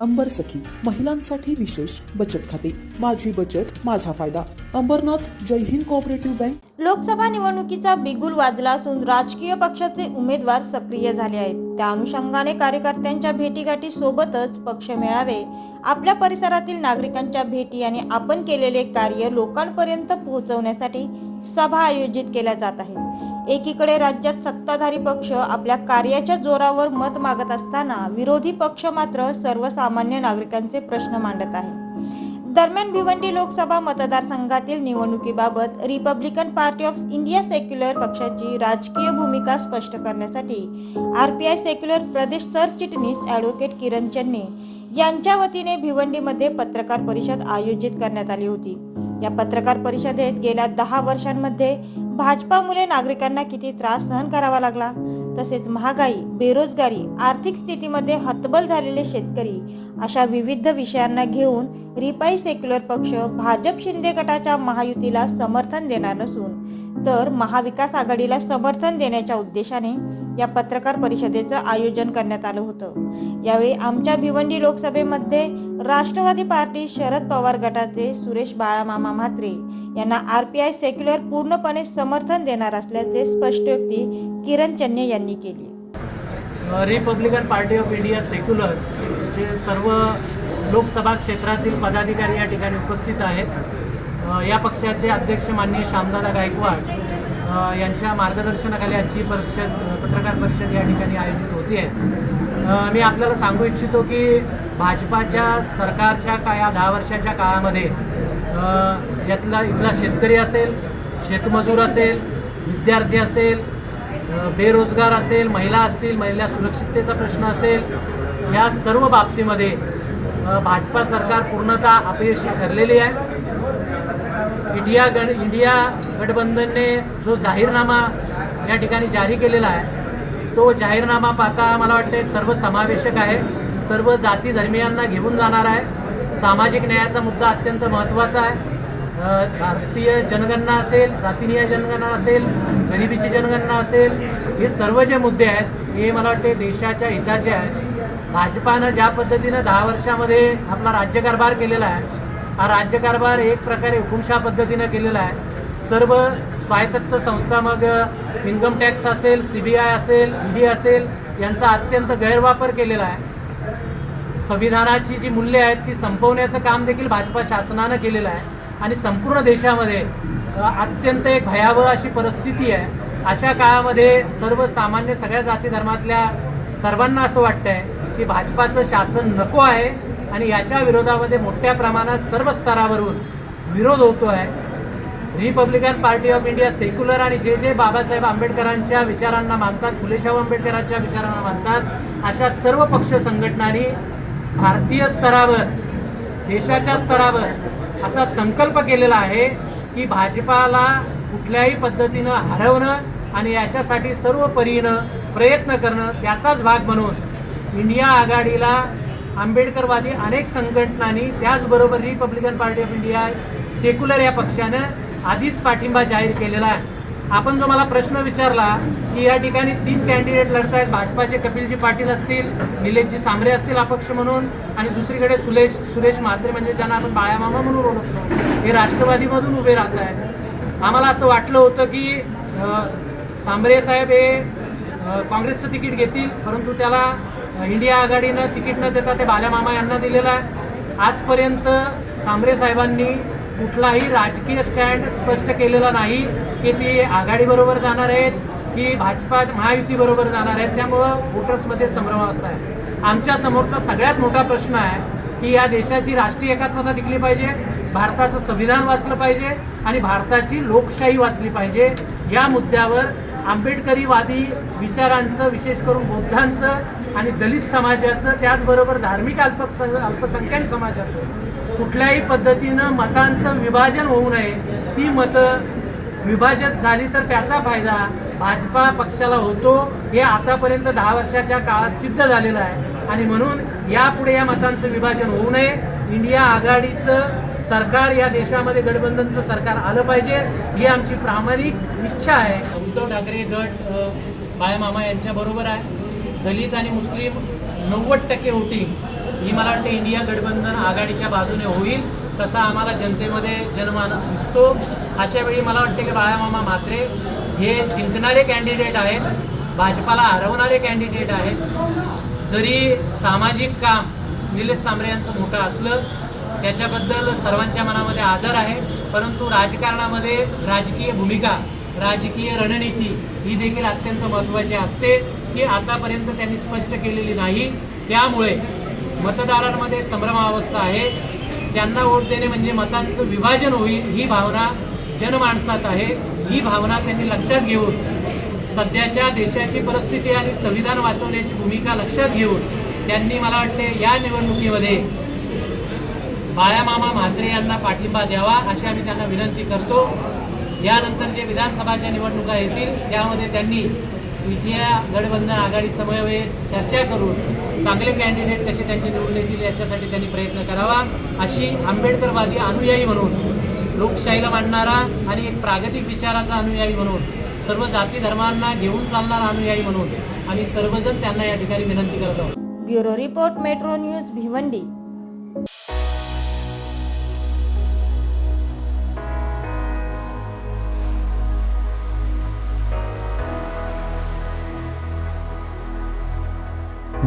अंबर सखी महिलांसाठी विशेष बचत खाते. माझी बचत माझा फायदा. अंबरनाथ जय हिंद कोऑपरेटिव्ह बँक लोकसभा निवडणुकीचा बिगुल वाजला असून राजकीय पक्षाचे उमेदवार सक्रिय झाले आहेत. त्या अनुषंगाने कार्यकर्त्यांच्या भेटीगाठी सोबतच पक्ष मेळावे. आपल्या परिसरातील नागरिकांच्या भेटी आणि आपण केलेले कार्य लोकांपर्यंत पोहोचवण्यासाठी सभा आयोजित केल्या जात आहेत. एकीकडे राज्यात सत्ताधारी पक्ष आपल्या कार्याच्या जोरावर मत मागत असताना विरोधी पक्ष मात्र सर्वसामान्य नागरिकांचे प्रश्न मांडत आहे. दरम्यान भिवंडी लोकसभा मतदारसंघातील निवडणुकीबाबत Republican Party of India Secular पक्षाची राजकीय भूमिका स्पष्ट करण्यासाठी आरपीआय सेक्युलर प्रदेश सरचिटणीस ॲडव्होकेट किरण चन्ने यांच्या वतीने भिवंडीमध्ये पत्रकार परिषद आयोजित करण्यात आली होती. या पत्रकार परिषदेत गेल्या दहा वर्षांमध्ये भाजपामुळे नागरिकांना किती त्रास सहन करावा लागला? तसेच महागाई बेरोजगारी आर्थिक स्थितीमध्ये हतबल झालेले शेतकरी अशा विविध विषयांना घेऊन रिपाई सेक्युलर पक्ष भाजप शिंदे गटाच्या महायुतीला समर्थन देणार नसून तर महाविकास आघाडीला समर्थन देण्याच्या उद्देशाने या पत्रकार परिषदेचं आयोजन करण्यात आलं होतं. यावेळी आमच्या भिवंडी लोकसभेमध्ये राष्ट्रवादी पार्टी शरद पवार गटाचे सुरेश बाळामामा म्हात्रे यांना आरपीआय सेक्युलर पूर्णपणे समर्थन देणार असल्याचे स्पष्टोक्ती किरण चन्ने यांनी केली. Republican Party of India Secular जे सर्व लोकसभा क्षेत्रातील पदाधिकारी या ठिकाणी उपस्थित आहेत या पक्षाचे अध्यक्ष माननीय श्यामदादा गायकवाड यांच्या मार्गदर्शनाखाली आजची परिषद पत्रकार परिषद या ठिकाणी आयोजित होती आहे मी आपल्याला सांगू इच्छितो की भाजपाच्या सरकारच्या का या दहा वर्षाच्या काळामध्ये यातला इथला शेतकरी असेल शेतमजूर असेल विद्यार्थी असेल बेरोजगार असेल महिला असतील महिला सुरक्षिततेचा प्रश्न असेल या सर्व बाबतीमध्ये भाजपा सरकार पूर्णतः अपयशी ठरलेली आहे. इंडिया गण इंडिया गठबंधनने जो जाहीरनामा या ठिकाणी जारी केलेला आहे तो जाहीरनामा पाहता मला वाटते सर्व समावेशक आहे सर्व जाती धर्मियांना घेऊन जाणार आहे. सामाजिक न्यायाचा मुद्दा अत्यंत महत्त्वाचा आहे. भारतीय जनगणना असेल जातीनीय जनगणना असेल गरिबीची जनगणना असेल हे सर्व जे मुद्दे आहेत हे मला वाटते देशाच्या हिताचे आहेत. भाजपानं ज्या पद्धतीनं दहा वर्षामध्ये आपला राज्यकारभार केलेला आहे हा राज्यकारभार एक प्रकारे हुकुमशा पद्धतीनं केलेला आहे. सर्व स्वायत्त संस्था मग इन्कम टॅक्स असेल सी बी आय असेल ईडी असेल यांचा अत्यंत गैरवापर केलेला आहे. संविधानाची जी मूल्ये आहेत ती संपवण्याचं काम देखील भाजपा शासनानं केलेलं आहे. आणि संपूर्ण देशामध्ये अत्यंत एक भयावह अशी परिस्थिती आहे. अशा काळामध्ये सर्वसामान्य सगळ्या जाती धर्मातल्या सर्वांना असं वाटतंय की भाजपाचं शासन नको आहे आणि याच्या विरोधामध्ये मोठ्या प्रमाणात सर्व स्तरावरून विरोध होतो आहे Republican Party of India Secular आणि जे जे बाबासाहेब आंबेडकरांच्या विचारांना मानतात फुलेशाहू आंबेडकरांच्या विचारांना मानतात अशा सर्व पक्ष संघटनांनी भारतीय स्तरावर देशाच्या स्तरावर असा संकल्प केलेला आहे की भाजपाला कुठल्याही पद्धतीनं हरवणं आणि याच्यासाठी सर्व परीनं प्रयत्न करणं त्याचाच भाग म्हणून इंडिया आघाडीला आंबेडकरवादी अनेक संघटनांनी त्याचबरोबर Republican Party of India Secular या पक्षानं आधीच पाठिंबा जाहीर केलेला आहे. आपण जो मला प्रश्न विचारला की या ठिकाणी तीन कॅन्डिडेट लढत आहेत भाजपाचे कपिलजी पाटील असतील निलेशजी सांबरे असतील अपक्ष म्हणून आणि दुसरीकडे सुलेश सुरेश म्हात्रे म्हणजे ज्यांना आपण बाळामामा म्हणून ओळखतो हे राष्ट्रवादीमधून उभे राहत आहेत आम्हाला असं वाटलं होतं की सांबरे साहेब हे काँग्रेसचं तिकीट घेतील परंतु त्याला इंडिया आघाडीनं तिकीट न देता ते बाल्यामामा यांना दिलेलं आहे. आजपर्यंत सांबरे साहेबांनी कुठलाही राजकीय स्टँड स्पष्ट केलेला नाही की ती आघाडीबरोबर जाणार आहेत की भाजपा महायुतीबरोबर जाणार आहेत. त्यामुळं वोटर्समध्ये संभ्रमावस्था आहे. आमच्या समोरचा सगळ्यात मोठा प्रश्न आहे की या देशाची राष्ट्रीय एकात्मता टिकली पाहिजे भारताचं संविधान वाचलं पाहिजे आणि भारताची लोकशाही वाचली पाहिजे. या मुद्द्यावर आंबेडकरीवादी विचारांचं विशेष करून बौद्धांचं आणि दलित समाजाचं त्याचबरोबर धार्मिक अल्पसं अल्पसंख्याक समाजाचं कुठल्याही पद्धतीनं मतांचं विभाजन होऊ नये. ती मतं विभाजित झाली तर त्याचा फायदा भाजपा पक्षाला होतो. हे आतापर्यंत दहा वर्षाच्या काळात सिद्ध झालेलं आहे. आणि म्हणून यापुढे या मतांचं विभाजन होऊ नये. इंडिया आघाडीचं सरकार या देशामध्ये गठबंधनचं सरकार आलं पाहिजे ही आमची प्रामाणिक इच्छा आहे. उद्धव ठाकरे गट अ, यांच्याबरोबर आहे. दलित आणि मुस्लिम नव्वद टक्के वोटिंग ही मला वाटते इंडिया गठबंधन आघाडीच्या बाजूने होईल तसा आम्हाला जनतेमध्ये जनमानस दिसतो. अशा वेळी मला वाटते की बाळामामा म्हात्रे हे जिंकणारे कॅन्डिडेट आहेत भाजपाला हरवणारे कॅन्डिडेट आहेत. जरी सामाजिक काम निलेश सांबरे यांचं मोठं असलं त्याच्याबद्दल सर्वांच्या मनामध्ये आदर आहे परंतु राजकारणामध्ये राजकीय भूमिका राजकीय रणनीती ही देखील अत्यंत महत्त्वाची असते की आतापर्यंत त्यांनी स्पष्ट केलेली नाही. त्यामुळे मतदारांमध्ये संभ्रमावस्था आहे. त्यांना वोट देणे म्हणजे मतांचं विभाजन होईल ही भावना जनमाणसात आहे. ही भावना त्यांनी लक्षात घेऊन सध्याच्या देशाची परिस्थिती आणि संविधान वाचवण्याची भूमिका लक्षात घेऊन त्यांनी मला वाटते या निवडणुकीमध्ये बाळामामा म्हात्रे यांना पाठिंबा द्यावा अशी आम्ही त्यांना विनंती करतो. यानंतर जे विधानसभाच्या निवडणुका येतील त्यामध्ये त्यांनी इथल्या गठबंधन आघाडी समवेत चर्चा करून चांगले कॅन्डिडेट कसे त्यांचे निवडून येतील याच्यासाठी त्यांनी प्रयत्न करावा. अशी आंबेडकरवादी अनुयायी म्हणून लोकशाहीला मांडणारा आणि एक प्रागतिक विचाराचा अनुयायी म्हणून सर्व जाती धर्मांना घेऊन चालणारा अनुयायी म्हणून आणि सर्वजण त्यांना या ठिकाणी विनंती करत आहोत. Bureau report Metro News Bhiwandi.